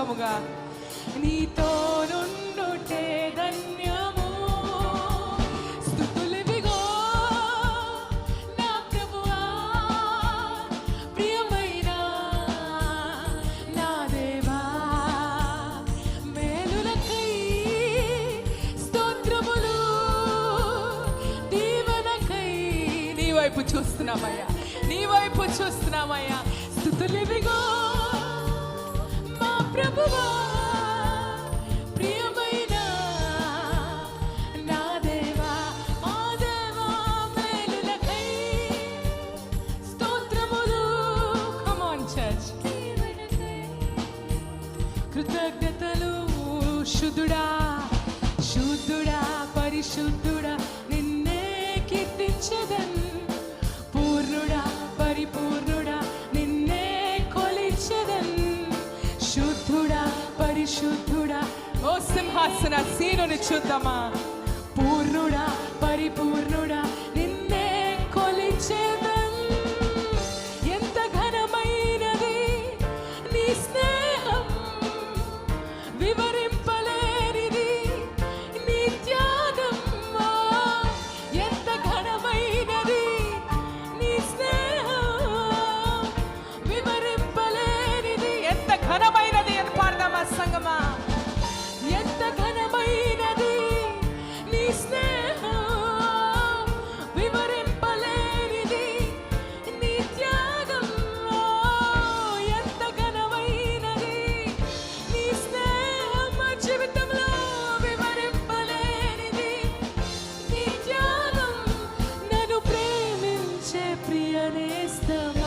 సంఘముగా నీతో నుండుటే ధన్యము. స్తుతులివిగో నా ప్రభువా. ప్రియమైన నా దేవా. మేలులకై స్తోత్రములు దీవనకై నీ వైపు చూస్తున్నామయ్యా. నీ వైపు చూస్తున్నామయ్యా. స్థుతులివిగో కృతజ్ఞతలు శుద్ధుడా శుద్ధుడా పరిశుద్ధుడా నిన్నే కీర్తించదన్ పూర్ణుడా పరిపూర్ణుడా నిన్నే కొలిచదన్ శుద్ధుడా పరిశుద్ధుడా ఓ సింహాసన సీనుని చూద్దామా? పూర్ణుడా sufrí en esta manera.